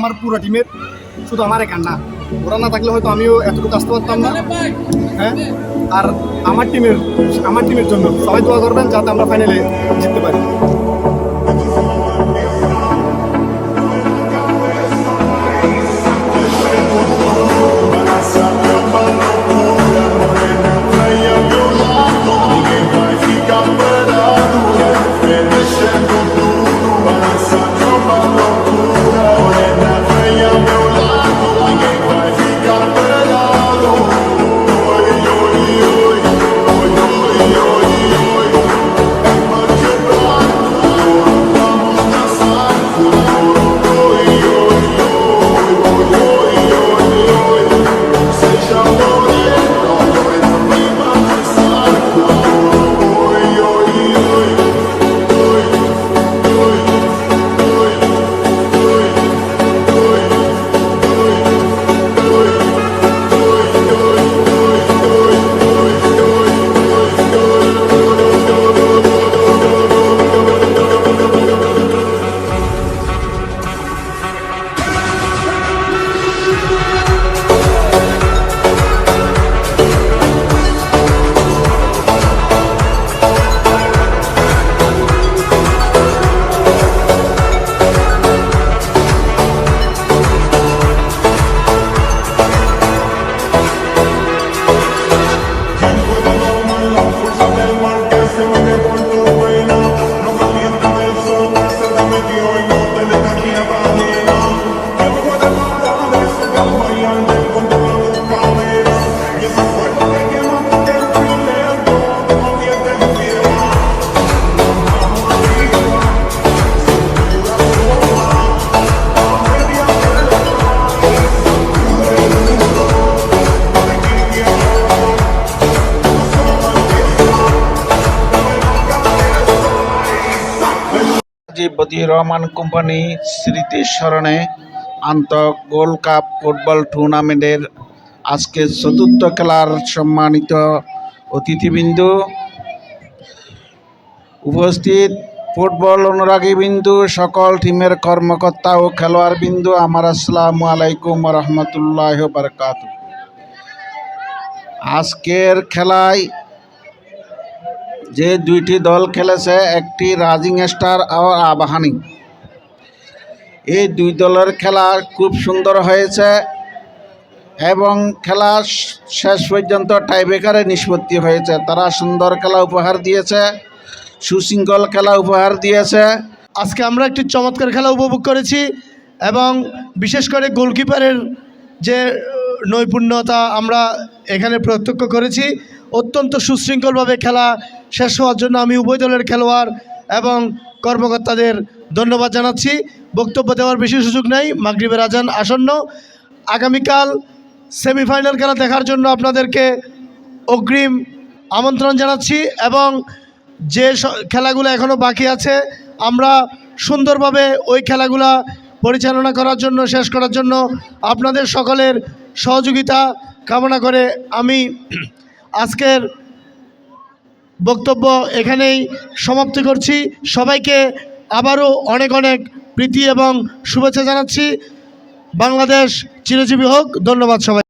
আমার পুরো টিমের, শুধু আমার একার না। ওরা না থাকলে হয়তো আমিও এতটুকু আসতে পারতাম না। হ্যাঁ? আর আমার টিমের আমার টিমের জন্য সবাই দোয়া করবেন যাতে আমরা ফাইনালে জিততে পারি। seu tempo. জি বদিউর রহমান কোম্পানি স্মৃতির স্মরণে আন্ত গোল্ড কাপ ফুটবল টুর্নামেন্টের আজকে চতুর্থ খেলার সম্মানিত অতিথিবৃন্দু। উপস্থিত ফুটবল অনুরাগী বিন্দু, সকল টিমের কর্মকর্তা ও খেলোয়াড় বিন্দু, আমার আসসালামু আলাইকুম রহমতুল্লাহ বারকাত আজকের খেলায় যে দুইটি দল খেলেছে, একটি রাজিং স্টার আর আবাহানি। এই দুই দলের খেলা খুব সুন্দর হয়েছে এবং খেলা শেষ পর্যন্ত টাইব্রেকারে নিষ্পত্তি হয়েছে। তারা সুন্দর খেলা উপহার দিয়েছে, সুশৃঙ্খল খেলা উপহার দিয়েছে। আজকে আমরা একটি চমৎকার খেলা উপভোগ করেছি এবং বিশেষ করে গোলকিপারের যে নৈপুণ্যতা আমরা এখানে প্রত্যক্ষ করেছি, অত্যন্ত সুশৃঙ্খলভাবে খেলা শেষ হওয়ার জন্য আমি উভয় দলের খেলোয়াড় এবং কর্মকর্তাদের ধন্যবাদ জানাচ্ছি। বক্তব্য দেওয়ার বেশি সুযোগ নেই। মাগরিবের আজান আসন্ন। আগামীকাল সেমিফাইনাল খেলা দেখার জন্য আপনাদেরকে অগ্রিম আমন্ত্রণ জানাচ্ছি এবং যে খেলাগুলো এখনও বাকি আছে, আমরা সুন্দরভাবে ওই খেলাগুলা পরিচালনা করার জন্য, শেষ করার জন্য আপনাদের সকলের সহযোগিতা কামনা করে আমি আজকের বক্তব্য এখানেই সমাপ্তি করছি। সবাইকে আবারও অনেক অনেক প্রীতি এবং শুভেচ্ছা জানাচ্ছি। বাংলাদেশ চিরজীবী হোক। ধন্যবাদ সবাই